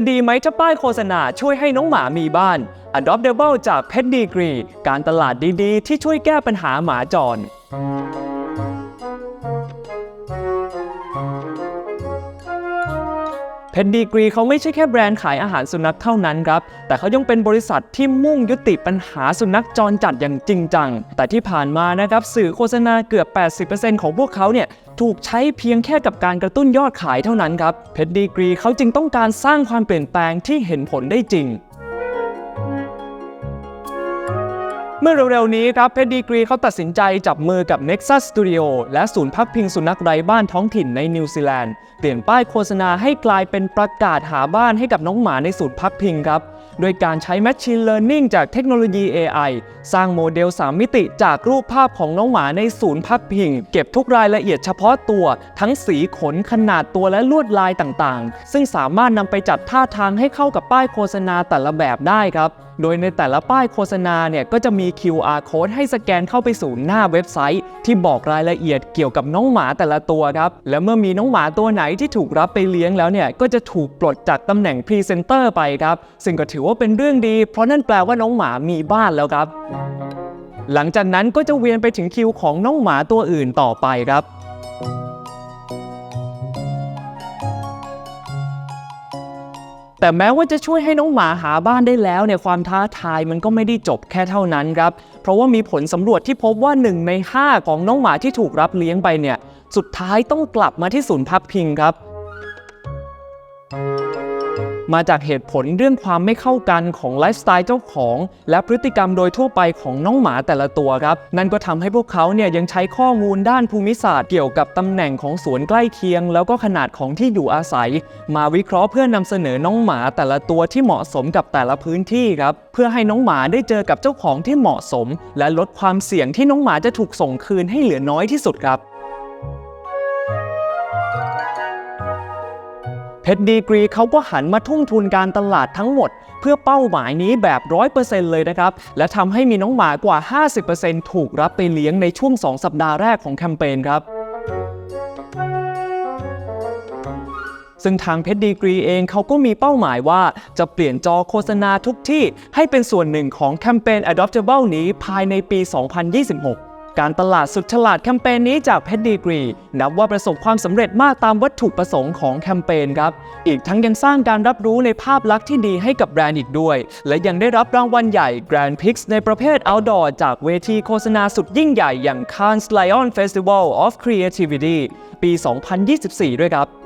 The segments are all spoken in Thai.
จะดีไหมถ้าป้ายโฆษณาช่วยให้น้องหมามีบ้าน Adoptable จาก Pet Degree การตลาดดีๆ ที่ช่วยแก้ปัญหาหมาจร เพนดีกรีเขาไม่ใช่แค่แบรนด์ขายอาหารสุนัขเท่านั้นครับ แต่เขายังเป็นบริษัทที่มุ่งยุติปัญหาสุนัขจรจัดอย่างจริงจัง แต่ที่ผ่านมานะครับสื่อโฆษณาเกือบ 80%ของพวกเขาเนี่ยถูกใช้เพียงแค่กับการกระตุ้นยอดขายเท่านั้นครับ เพนดีกรีเขาจึงต้องการสร้างความเปลี่ยนแปลงที่เห็นผลได้จริง เมื่อเร็วๆนี้ครับเพดดีกรีเขาตัดสินใจจับมือกับ Nexus Studio และศูนย์พักพิงสุนัขไร้บ้านท้องถิ่นในนิวซีแลนด์ เปลี่ยนป้ายโฆษณาให้กลายเป็นประกาศหาบ้านให้กับน้องหมาในศูนย์พักพิงครับ โดยการใช้ Machine Learning จากเทคโนโลยี AI สร้างโมเดล 3 มิติจากรูปภาพของน้องหมาในศูนย์พักพิง เก็บทุกรายละเอียดเฉพาะตัว ทั้งสีขนขนาดตัวและลวดลายต่างๆ ซึ่งสามารถนำไปจัดท่าทางให้เข้ากับป้ายโฆษณาแต่ละแบบได้ครับโดยในแต่ละป้ายโฆษณาเนี่ยก็จะมี QR code ให้สแกนเข้าไปสู่หน้าเว็บไซต์ ที่บอกรายละเอียดเกี่ยวกับน้องหมาแต่ละตัวครับ และเมื่อมีน้องหมาตัวไหนที่ถูกรับไปเลี้ยงแล้วเนี่ยก็จะถูกปลดจากตำแหน่งพรีเซนเตอร์ไปครับ ซึ่งก็ถือว่าเป็นเรื่องดี เพราะนั่นแปลว่าน้องหมามีบ้านแล้วครับ หลังจากนั้นก็จะเวียนไปถึงคิวของน้องหมาตัวอื่นต่อไปครับ แต่แม้ว่าจะช่วยให้น้องหมาหาบ้านได้แล้วเนี่ยความท้าทายมันก็ไม่ได้จบแค่เท่านั้นครับ เพราะว่ามีผลสำรวจที่พบว่า 1 ใน 5 ของน้องหมาที่ถูกรับเลี้ยงไปเนี่ย สุดท้ายต้องกลับมาที่ศูนย์พักพิงครับ มาจากเหตุผลเรื่องความไม่เข้ากันของไลฟ์สไตล์เจ้าของ และพฤติกรรมโดยทั่วไปของน้องหมาแต่ละตัวครับ นั่นก็ทำให้พวกเขาเนี่ยยังใช้ข้อมูลด้านภูมิศาสตร์เกี่ยวกับตำแหน่งของสวนใกล้เคียง แล้วก็ขนาดของที่อยู่อาศัย มาวิเคราะห์เพื่อนำเสนอน้องหมาแต่ละตัวที่เหมาะสมกับแต่ละพื้นที่ครับเพื่อให้น้องหมาได้เจอกับเจ้าของที่เหมาะสม และลดความเสี่ยงที่น้องหมาจะถูกส่งคืนให้เหลือน้อยที่สุดครับ เพชรดีกรีเขาก็หันมาทุ่มทุนการตลาดทั้งหมด เพื่อเป้าหมายนี้แบบ 100%เลยนะครับ และทำให้มีน้องหมากว่า 50%ถูกรับไปเลี้ยงในช่วง 2 สัปดาห์แรกของแคมเปญครับซึ่งทางเพชรดีกรีเองเขาก็มีเป้าหมายว่า จะเปลี่ยนจอโฆษณาทุกที่ให้เป็นส่วนหนึ่งของแคมเปญ Adoptable นี้ภายในปี 2026 การตลาดสุดฉลาดแคมเปญนี้จากเพชรดีกรี นับว่าประสบความสำเร็จมากตามวัตถุประสงค์ของแคมเปญครับ อีกทั้งยังสร้างการรับรู้ในภาพลักษณ์ที่ดีให้กับแบรนด์อีกด้วย และยังได้รับรางวัลใหญ่ Grand Prix ในประเภท Outdoor จากเวทีโฆษณาสุดยิ่งใหญ่อย่าง Cannes Lion Festival of Creativity ปี 2024 ด้วยครับ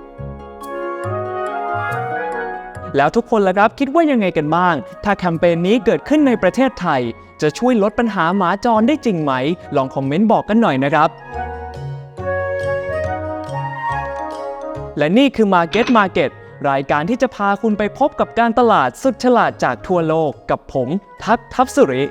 แล้วทุกคนล่ะครับคิดว่ายังไงกันบ้าง ถ้าแคมเปญนี้เกิดขึ้นในประเทศไทย จะช่วยลดปัญหาหมาจรได้จริงไหม ลองคอมเมนต์บอกกันหน่อยนะครับและนี่คือ Market Market รายการที่จะพาคุณไปพบกับการตลาดสุดฉลาดจากทั่วโลกกับผม ทักทัพสุริ